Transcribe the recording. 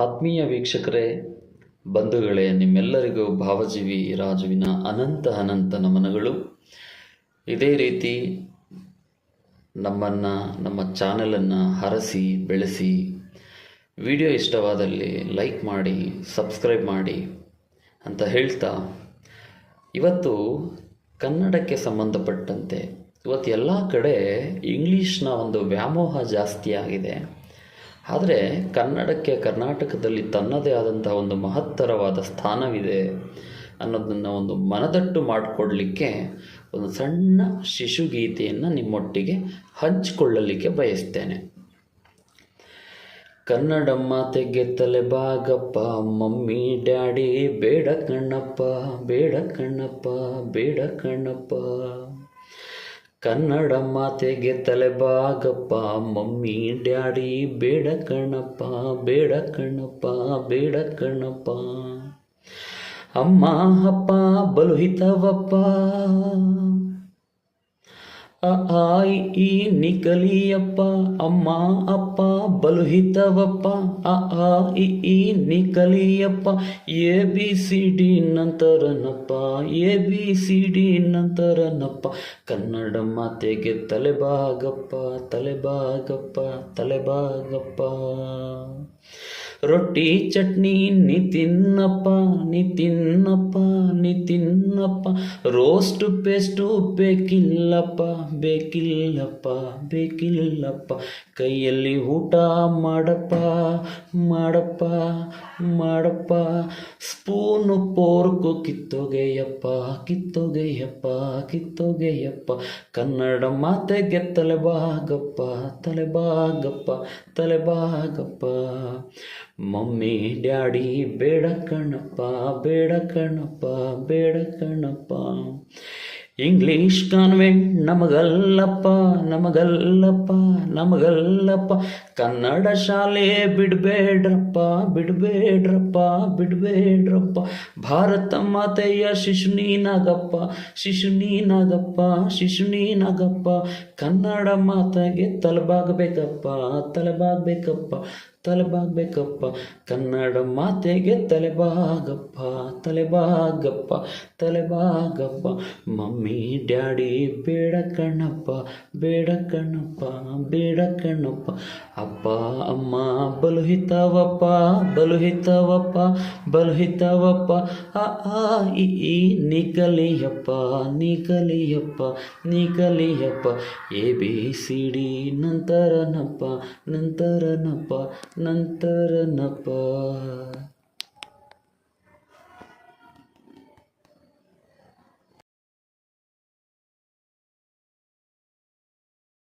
ಆತ್ಮೀಯ ವೀಕ್ಷಕರೇ, ಬಂಧುಗಳೇ, ನಿಮ್ಮೆಲ್ಲರಿಗೂ ಭಾವಜೀವಿ ರಾಜುವಿನ ಅನಂತ ಅನಂತ ನಮನಗಳು. ಇದೇ ರೀತಿ ನಮ್ಮನ್ನು, ನಮ್ಮ ಚಾನಲನ್ನು ಹರಸಿ, ಬೆಳೆಸಿ, ವಿಡಿಯೋ ಇಷ್ಟವಾದಲ್ಲಿ ಲೈಕ್ ಮಾಡಿ, ಸಬ್ಸ್ಕ್ರೈಬ್ ಮಾಡಿ ಅಂತ ಹೇಳ್ತಾ, ಇವತ್ತು ಕನ್ನಡಕ್ಕೆ ಸಂಬಂಧಪಟ್ಟಂತೆ ಇವತ್ತು ಎಲ್ಲ ಕಡೆ ಇಂಗ್ಲೀಷ್ನ ಒಂದು ವ್ಯಾಮೋಹ ಜಾಸ್ತಿ ಆಗಿದೆ. ಆದರೆ ಕನ್ನಡಕ್ಕೆ ಕರ್ನಾಟಕದಲ್ಲಿ ತನ್ನದೇ ಆದಂತಹ ಒಂದು ಮಹತ್ತರವಾದ ಸ್ಥಾನವಿದೆ ಅನ್ನೋದನ್ನು ಒಂದು ಮನದಟ್ಟು ಮಾಡಿಕೊಡ್ಲಿಕ್ಕೆ ಒಂದು ಸಣ್ಣ ಶಿಶುಗೀತೆಯನ್ನು ನಿಮ್ಮೊಟ್ಟಿಗೆ ಹಂಚಿಕೊಳ್ಳಲಿಕ್ಕೆ ಬಯಸ್ತೇನೆ. ಕನ್ನಡಮ್ಮ ಮಾತೆಗೆ ತಲೆ ಬಾಗಪ್ಪ ಮಮ್ಮಿ, ಡ್ಯಾಡಿ, ಬೇಡ ಕಣ್ಣಪ್ಪ ಬೇಡ ಕಣ್ಣಪ್ಪ ಬೇಡ ಕಣ್ಣಪ್ಪ. ಕನ್ನಡ ಮಾತೆಗೆ ತಲೆ ಬಾಗಪ್ಪ, ಮಮ್ಮಿ, ಡ್ಯಾಡಿ, ಬೇಡ ಕಣಪ್ಪ ಬೇಡ ಕಣಪ್ಪ ಬೇಡ ಕಣಪ್ಪ. ಅಮ್ಮ, ಅಪ್ಪ, ಬಲು ಹಿತವಪ್ಪ. ಅ ಆ ಇ ಈ, ನಿಕಲಿಯಪ್ಪ, ಅಮ್ಮ, ಅಪ್ಪ, ಬಲುಹಿತವಪ್ಪ, ಅ, ಆ, ಇ ನಿಕಲಿಯಪ್ಪ, ಎ, ಬಿ, ಸಿ, ಡಿ ನಂತರನಪ್ಪ, ಎ, ಬಿ, ಸಿ, ಡಿ ನಂತರನಪ್ಪ, ಕನ್ನಡ ಮಾತೆಗೆ ತಲೆಬಾಗಪ್ಪ ತಲೆಬಾಗಪ್ಪ ತಲೆಬಾಗಪ್ಪ. ರೊಟ್ಟಿ ಚಟ್ನಿ ನಿ ತಿನ್ನಪ್ಪ ನಿ ತಿನ್ನಪ್ಪ ನಿ ತಿನ್ನಪ್ಪ. ರೋಸ್ಟ್ ಪೇಸ್ಟು ಬೇಕಿಲ್ಲಪ್ಪ ಬೇಕಿಲ್ಲಪ್ಪ ಬೇಕಿಲ್ಲಪ್ಪ. ಕೈಯಲ್ಲಿ ಊಟ ಮಾಡಪ್ಪ ಮಾಡಪ್ಪ ಮಾಡಪ್ಪ. ಸ್ಪೂನು ಪೋರ್ಕು ಕಿತ್ತೊಗೆಯಪ್ಪ ಕಿತ್ತೊಗೆಯಪ್ಪ ಕಿತ್ತೊಗೆಯಪ್ಪ. ಕನ್ನಡ ಮಾತೆಗೆ ತಲೆಬಾಗಪ್ಪ ತಲೆಬಾಗಪ್ಪ ತಲೆಬಾಗಪ್ಪ ಮಮ್ಮಿ, ಡ್ಯಾಡಿ, ಬೇಡ ಕಣಪ್ಪ ಬೇಡ ಕಣಪ್ಪ ಬೇಡ ಕಣಪ್ಪ. ಇಂಗ್ಲೀಷ್ ಕಾನ್ವೆಂಟ್ ನಮಗಲ್ಲಪ್ಪ ನಮಗಲ್ಲಪ್ಪ ನಮಗಲ್ಲಪ್ಪ. ಕನ್ನಡ ಶಾಲೆ ಬಿಡಬೇಡ್ರಪ್ಪ ಬಿಡಬೇಡ್ರಪ್ಪ ಬಿಡಬೇಡ್ರಪ್ಪ. ಭಾರತ ಮಾತೆಯ ಶಿಶುನಿ ನಾಗಪ್ಪ ಶಿಶುನಿ ನಾಗಪ್ಪ ಶಿಶುನಿ ನಾಗಪ್ಪ. ಕನ್ನಡ ಮಾತೆಗೆ ತಲೆಬಾಗಬೇಕಪ್ಪ ತಲೆಬಾಗಬೇಕಪ್ಪ ತಲೆಬಾಗಬೇಕಪ್ಪ ಕನ್ನಡ ಮಾತೆಗೆ ತಲೆಬಾಗಪ್ಪ ತಲೆಬಾಗಪ್ಪ ತಲೆಬಾಗಪ್ಪ ಮಮ್ಮಿ, ಡ್ಯಾಡಿ, ಬೇಡ ಕಣ್ಣಪ್ಪ ಬೇಡ ಕಣ್ಣಪ್ಪ ಬೇಡ ಕಣ್ಣಪ್ಪ. ಅಪ್ಪ, ಅಮ್ಮ, ಬಲುಹಿತವಪ್ಪ ಬಲುಹಿತವಪ್ಪ ಬಲು ಆ ಆ, ಈ ನಿಕಲಿಯಪ್ಪ ನಿಕಲಿಯಪ್ಪ ನಿಕಲಿಯಪ್ಪ ಎ, ಬಿ, ಸಿ, ಡಿ, ನಂತರನಪ್ಪ ನಂತರನಪ್ಪ. ನಂತರನಪ್ಪ